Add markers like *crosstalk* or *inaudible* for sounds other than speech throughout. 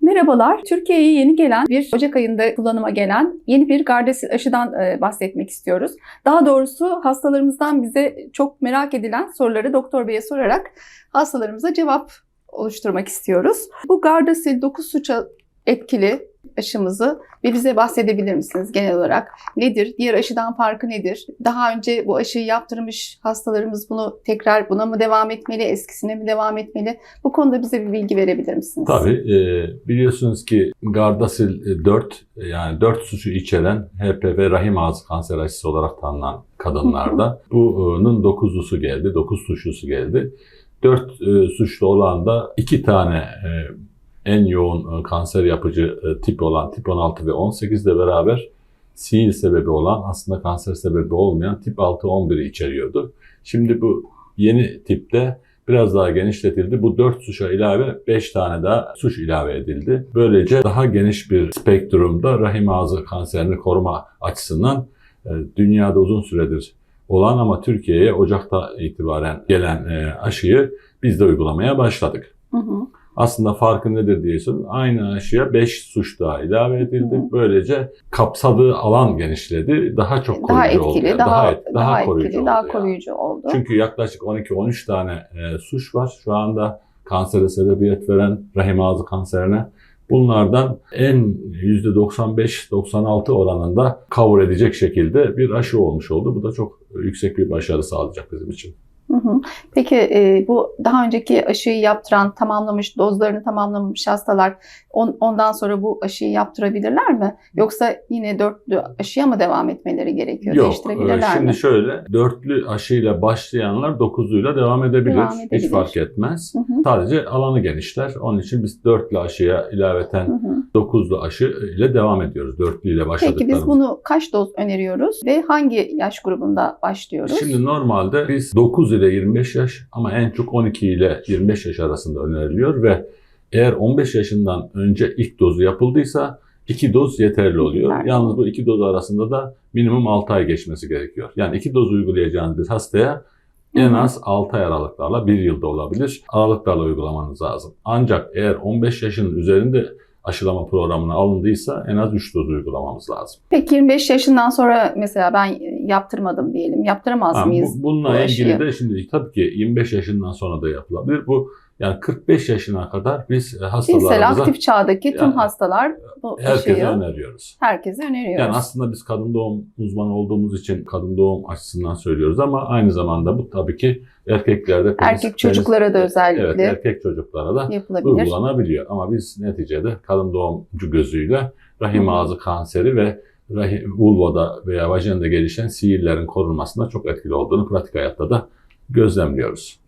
Merhabalar. Türkiye'ye yeni gelen bir Ocak ayında kullanıma gelen yeni bir Gardasil aşıdan e, bahsetmek istiyoruz. Daha doğrusu hastalarımızdan bize çok merak edilen soruları doktor beye sorarak hastalarımıza cevap oluşturmak istiyoruz. Bu Gardasil 9 suça etkili aşımızı ve bize bahsedebilir misiniz genel olarak? Nedir? Diğer aşıdan farkı nedir? Daha önce bu aşıyı yaptırmış hastalarımız bunu tekrar buna mı devam etmeli, eskisine mi devam etmeli? Bu konuda bize bir bilgi verebilir misiniz? Tabii. e, biliyorsunuz ki Gardasil 4 yani 4 suçu içeren HPV rahim ağzı kanser aşısı olarak tanınan kadınlarda *laughs* bunun 9'lusu geldi, 9 suçlusu geldi. 4 suçlu olan da 2 tane e, en yoğun e, kanser yapıcı e, tip olan tip 16 ve 18 ile beraber sihir sebebi olan aslında kanser sebebi olmayan tip 6-11'i içeriyordu. Şimdi bu yeni tipte biraz daha genişletildi. Bu 4 suça ilave 5 tane daha suç ilave edildi. Böylece daha geniş bir spektrumda rahim ağzı kanserini koruma açısından e, dünyada uzun süredir olan ama Türkiye'ye Ocak'ta itibaren gelen aşıyı biz de uygulamaya başladık. Hı hı. Aslında farkı nedir diye sorun. Aynı aşıya 5 suç daha ilave edildi. Hı. Böylece kapsadığı alan genişledi. Daha çok Daha koruyucu etkili, oldu. daha, et- daha, koruyucu etkili, oldu daha yani. koruyucu oldu. Çünkü yaklaşık 12-13 tane e, suç var şu anda kansere sebebiyet veren rahim ağzı kanserine. Bunlardan en %95-96 oranında cover edecek şekilde bir aşı olmuş oldu. Bu da çok yüksek bir başarı sağlayacak bizim için. Hı. Peki e, bu daha önceki aşıyı yaptıran, tamamlamış, dozlarını tamamlamamış hastalar on- ondan sonra bu aşıyı yaptırabilirler mi? Yoksa yine dörtlü aşıya mı devam etmeleri gerekiyor? Yok, Değiştirebilirler şimdi mi? şöyle dörtlü aşıyla başlayanlar dokuzluyla devam edebilir. Devam edebilir. Hiç fark etmez. Hı hı. Sadece alanı genişler. Onun için biz dörtlü aşıya ilaveten hı. dokuzlu aşı ile devam ediyoruz. Dörtlü ile Peki başladıklarımız. biz bunu kaç doz öneriyoruz ve hangi yaş grubunda başlıyoruz? Şimdi normalde biz 9 ile 25 yaş ama en çok 12 ile 25 yaş arasında öneriliyor ve eğer 15 yaşından önce ilk dozu yapıldıysa 2 doz yeterli oluyor. Yeterli. Yalnız bu 2 doz arasında da minimum 6 ay geçmesi gerekiyor. Yani 2 doz uygulayacağınız bir hastaya en az 6 ay aralıklarla 1 yılda olabilir. Aralıklarla uygulamanız lazım. Ancak eğer 15 yaşın üzerinde aşılama programına alındıysa en az 3 doz uygulamamız lazım. Peki 25 yaşından sonra mesela ben yaptırmadım diyelim. Yaptıramaz Ha, mıyız? bu, bununla bu ilgili aşıyı? de şimdi tabii ki 25 yaşından sonra da yapılabilir. Bu yani 45 yaşına kadar biz Cinsel hastalarımıza aktif çağdaki tüm Yani hastalar bu herkese aşıyı öneriyoruz. herkese öneriyoruz. Yani aslında biz kadın doğum uzmanı olduğumuz için kadın doğum açısından söylüyoruz ama aynı zamanda bu tabii ki erkeklerde penis- Erkek çocuklara da penis- özellikle evet, erkek çocuklara da yapılabilir. uygulanabiliyor. Ama biz neticede kadın doğumcu gözüyle rahim ağzı kanseri ve rahim, vulvada veya vajinada gelişen sihirlerin korunmasında çok etkili olduğunu pratik hayatta da gözlemliyoruz.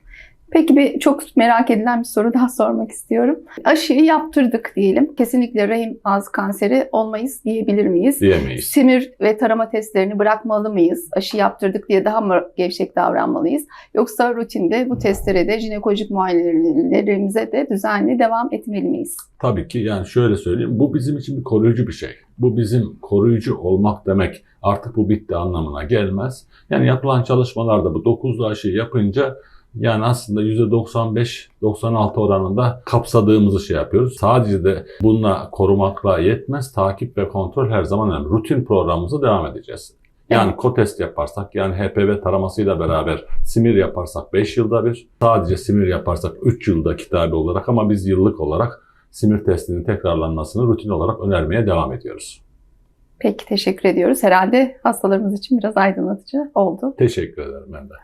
Peki bir çok merak edilen bir soru daha *laughs* sormak istiyorum. Aşıyı yaptırdık diyelim. Kesinlikle rahim ağzı kanseri olmayız diyebilir miyiz? Diyemeyiz. Simir ve tarama testlerini bırakmalı mıyız? Aşı yaptırdık diye daha mı gevşek davranmalıyız? Yoksa rutinde bu testlere de jinekolojik muayenelerimize de düzenli devam etmeli miyiz? Tabii ki yani şöyle söyleyeyim bu bizim için bir koruyucu bir şey. Bu bizim koruyucu olmak demek artık bu bitti anlamına gelmez. Yani yapılan çalışmalarda bu 9'lu aşıyı yapınca yani aslında %95-96 oranında kapsadığımızı şey yapıyoruz. Sadece de bununla korumakla yetmez. Takip ve kontrol her zaman önemli. Rutin programımıza devam edeceğiz. Yani Evet. kotest yaparsak yani HPV taramasıyla beraber simir yaparsak 5 yılda bir, sadece simir yaparsak 3 yılda kitabi olarak ama biz yıllık olarak simir testinin tekrarlanmasını rutin olarak önermeye devam ediyoruz. Peki teşekkür ediyoruz. Herhalde hastalarımız için biraz aydınlatıcı oldu. Teşekkür ederim ben de.